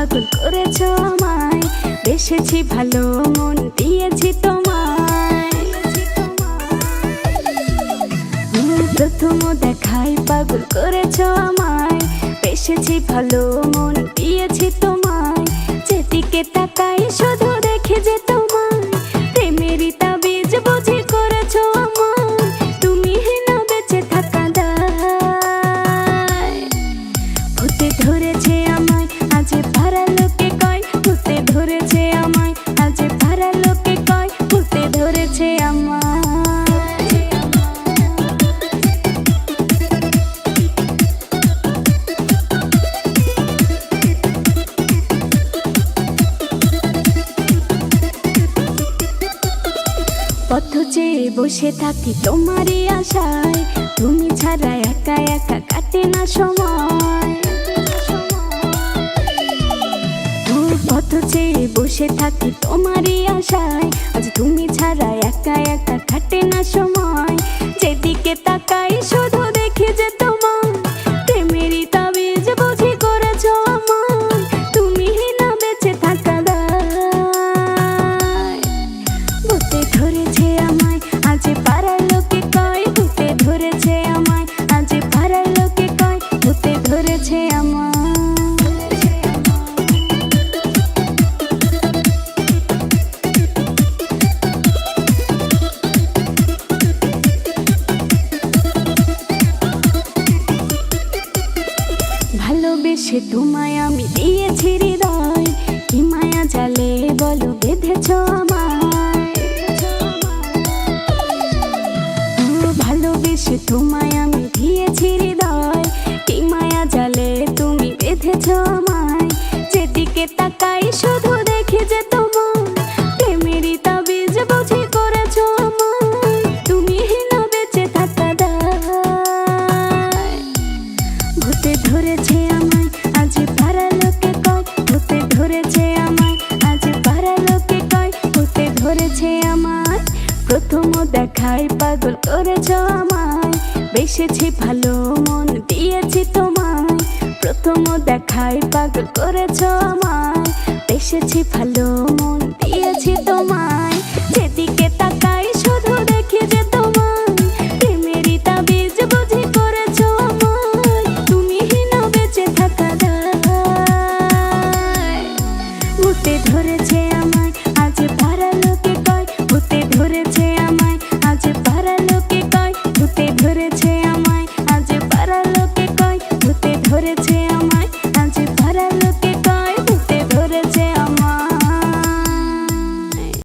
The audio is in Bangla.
পাগল করেছ আমায়। বেসেছি ভালো মন, দিয়েছি তোমায়। প্রথম দেখায় পাগল করেছ আমায়। বেসেছি ভালো মন, দিয়েছি তোমায়। যেদিকে তাকাই শুধু দেখে যে ধরেছে পথ চেয়ে বসে থাকি তোমারই আশায়। তুমি ছাড়া একা একা কাটে না সময়। পথ বসে থাকি তোমারই আশায়। আজ তুমি ছাড়া একা একা কাটে না সময়। যেদিকে তাকাই ভালোবেসে তোমায় আমি দিয়েছি হৃদয়। কি মায়া জালে বলো বেঁধেছ আমায়। ভালোবেসে তোমায় ধরেছে আমায়। প্রথম দেখায় পাগল করেছ আমায়। বেসেছি ভালো মন দিয়েছি তোমায়। প্রথম দেখায় পাগল করেছ আমায়। বেসেছি ভালো আমায়